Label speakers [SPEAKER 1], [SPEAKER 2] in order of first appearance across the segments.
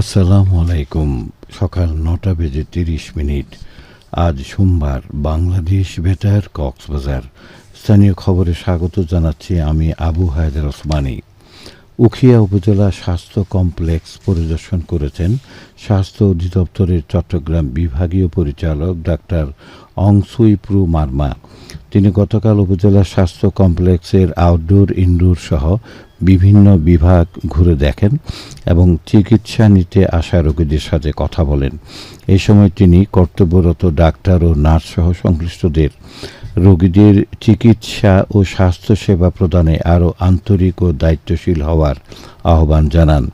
[SPEAKER 1] আসসালামু আলাইকুম। সকাল নটা বেজে তিরিশ মিনিট। আজ সোমবার, বাংলাদেশ বেতার, কক্সবাজার। স্থানীয় খবরে স্বাগত জানাচ্ছি আমি আবু হায়দার ওসমানী। উখিয়া উপজেলা স্বাস্থ্য কমপ্লেক্স পরিদর্শন করেছেন স্বাস্থ্য অধিদপ্তরের চট্টগ্রাম বিভাগীয় পরিচালক ডাক্তার অংসুইপ্রু মার্মা। তিনি গতকাল উপজেলা স্বাস্থ্য কমপ্লেক্সের আউটডোর, ইনডোর সহ বিভিন্ন বিভাগ ঘুরে দেখেন এবং চিকিৎসা নিতে আসা রোগীদের সাথে কথা বলেন। এই সময় তিনি কর্তব্যরত ডাক্তার ও নার্স সহ সংশ্লিষ্টদের রোগীদের চিকিৎসা ও স্বাস্থ্যসেবা প্রদানে আরও আন্তরিক ও দায়িত্বশীল হওয়ার আহ্বান জানান।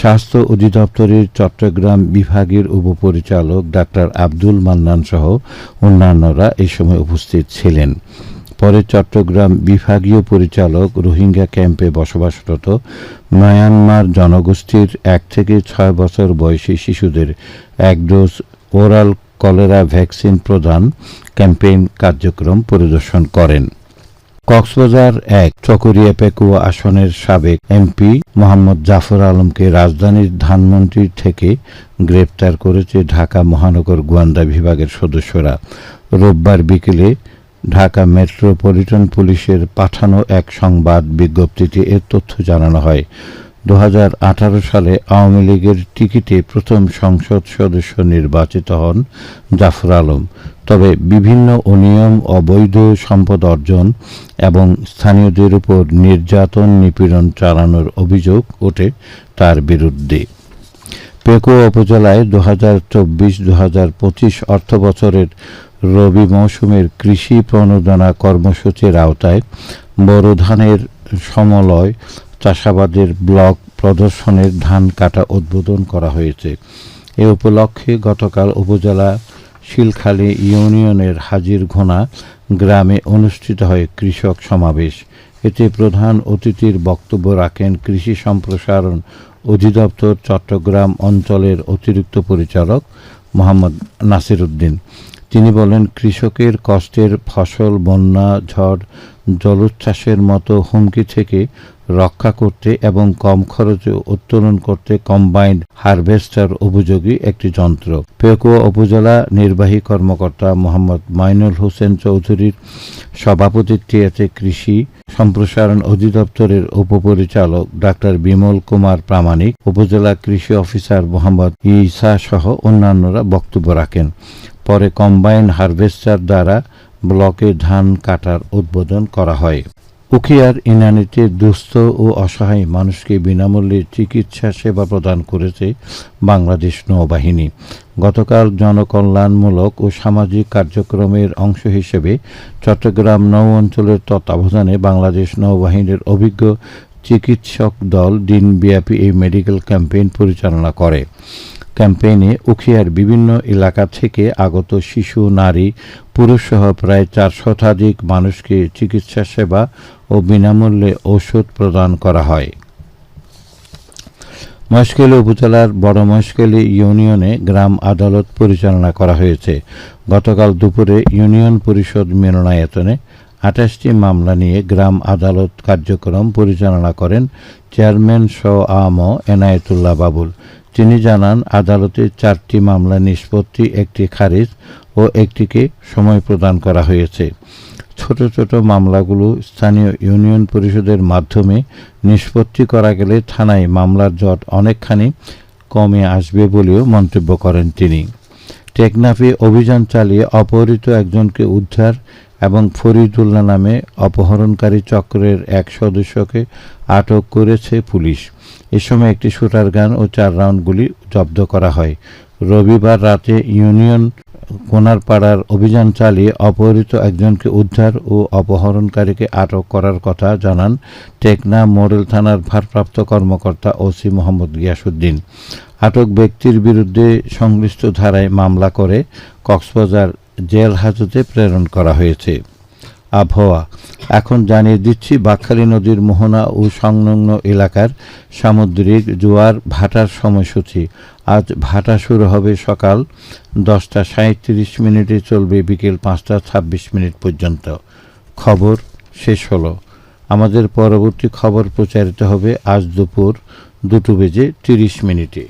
[SPEAKER 1] স্বাস্থ্য অধিদপ্তরের চট্টগ্রাম বিভাগের উপপরিচালক ডাক্তার আব্দুল মান্নান সহ অন্যান্যরা এ সময় উপস্থিত ছিলেন। পরে চট্টগ্রাম বিভাগীয় পরিচালক রোহিঙ্গা ক্যাম্পে বসবাসরত মায়ানমার জনগোষ্ঠীর এক থেকে ছয় বছর বয়সী শিশুদের এক ডোজ ওরাল কলেরা ভ্যাকসিন প্রদান ক্যাম্পেইন কার্যক্রম পরিদর্শন করেন। কক্সবাজার এক চকরিয়া পেকুয়া আসনের সাবেক এমপি মোহাম্মদ জাফর আলমকে রাজধানীর ধানমন্ত্রী থেকে গ্রেপ্তার করেছে ঢাকা মহানগর গোয়েন্দা বিভাগের সদস্যরা। রোববার বিকেলে ঢাকা মেট্রোপলিটন পুলিশের পাঠানো এক সংবাদ বিজ্ঞপ্তিতে এ তথ্য জানানো হয়। দু হাজার আঠারো সালে আওয়ামী লীগের টিকিটে প্রথম সংসদ সদস্য নির্বাচিত হন জাফর আলম। তবে বিভিন্ন অনিয়ম, অবৈধ সম্পদ অর্জন এবং স্থানীয়দের উপর নির্যাতন, নিপীড়ন চালানোর অভিযোগ ওঠে তার বিরুদ্ধে। পেকুয়া উপজেলায় দু হাজার চব্বিশ দু হাজার পঁচিশ অর্থ বছরের রবি মৌসুমের কৃষি প্রণোদনা কর্মসূচির আওতায় বোরো ধানের সমলয় চাষাবাদের ব্লক প্রদর্শনের ধান কাটা উদ্বোধন করা হয়েছে। এ উপলক্ষে গতকাল উপজেলা শিলখালী ইউনিয়নের হাজির ঘোনা গ্রামে অনুষ্ঠিত হয় কৃষক সমাবেশ। এতে প্রধান অতিথির বক্তব্য রাখেন কৃষি সম্প্রসারণ অধিদপ্তর চট্টগ্রাম অঞ্চলের অতিরিক্ত পরিচালক মোহাম্মদ নাসির উদ্দিন তিনি বলেন, কৃষকের কষ্টের ফসল, বন্যা, ঝড়, জলোচ্ছ্বাসের মতো হুমকি থেকে রক্ষা করতে এবং কম খরচে উত্তোলন করতে কম্বাইন্ড হারভেস্টার উপযোগী একটি যন্ত্র। পেকুয়া উপজেলা নির্বাহী কর্মকর্তা মোহাম্মদ মাইনুল হোসেন চৌধুরীর সভাপতিত্বে কৃষি সম্প্রসারণ অধিদপ্তরের উপপরিচালক ডাক্তার বিমল কুমার প্রামাণিক, উপজেলা কৃষি অফিসার মোহাম্মদ ইসা সহ অন্যান্যরা বক্তব্য রাখেন। পরে কম্বাইন হারভেস্টার দ্বারা ব্লকে ধান কাটার উদ্বোধন করা হয়। উখিয়ার ইনানিতে দুস্থ ও অসহায় মানুষকে বিনামূল্যে চিকিৎসা সেবা প্রদান করেছে বাংলাদেশ নৌবাহিনী। গতকাল জনকল্যাণমূলক ও সামাজিক কার্যক্রমের অংশ হিসেবে চট্টগ্রাম নৌ অঞ্চলের তত্ত্বাবধানে বাংলাদেশ নৌবাহিনীর অভিজ্ঞ চিকিৎসক দল দিনব্যাপী এই মেডিকেল ক্যাম্পেইন পরিচালনা করে। ক্যাম্পেইনে উখিয়ার বিভিন্ন এলাকা থেকে আগত শিশু, নারী পুরুষসহ প্রায় চার শতাধিক মানুষকে চিকিৎসা সেবা ও বিনামূল্যে ওষুধ প্রদান করা হয়। মহেশখালী উপজেলার বড় মহেশখালী ইউনিয়নে গ্রাম আদালত পরিচালনা করা হয়েছে। গতকাল দুপুরে ইউনিয়ন পরিষদ মিলনায়তনে আঠাশটি মামলা নিয়ে গ্রাম আদালত কার্যক্রম পরিচালনা করেন চেয়ারম্যান শ আম এনায়েতুল্লাহ বাবুল। তিনি জানান, আদালতে চারটি মামলা নিষ্পত্তি, একটি খারিজ ও একটিকে সময় প্রদান করা হয়েছে। ছোট ছোট মামলাগুলো স্থানীয় ইউনিয়ন পরিষদের মাধ্যমে নিষ্পত্তি করা গেলে থানায় মামলার জট অনেকখানি কমে আসবে বলেও মন্তব্য করেন তিনি। টেকনাফে অভিযান চালিয়ে অপহৃত একজনকে উদ্ধার এবং ফরিদুল্লাহ নামে অপহরণকারী চক্রের এক সদস্যকে আটক করেছে পুলিশ। এ সময় একটি শুটার গান ও চার রাউন্ড গুলি জব্দ করা হয়। রবিবার রাতে ইউনিয়ন কোনারপাড়ার অভিযান চালিয়ে অপহৃত একজনকে উদ্ধার ও অপহরণকারীকে আটক করার কথা জানান টেকনা মডেল থানার ভারপ্রাপ্ত কর্মকর্তা ওসি মোহাম্মদ গিয়াসুদ্দিন আটক ব্যক্তির বিরুদ্ধে সংশ্লিষ্ট ধারায় মামলা করে কক্সবাজার জেল হাজতে প্রেরণ করা হয়েছে। আবহাওয়া। এখন জানিয়ে দিচ্ছি, বাকখালী নদীর মোহনা ও সংলগ্ন এলাকার সামুদ্রিক জোয়ার ভাটার সময়সূচি। আজ ভাটা শুরু হবে সকাল দশটা সাঁত্রিশ মিনিটে চলবে বিকেল পাঁচটা ছাব্বিশ মিনিট পর্যন্ত। খবর শেষ হলো। আমাদের পরবর্তী খবর প্রচারিত হবে আজ দুপুর দুটো বেজে তিরিশ মিনিটে।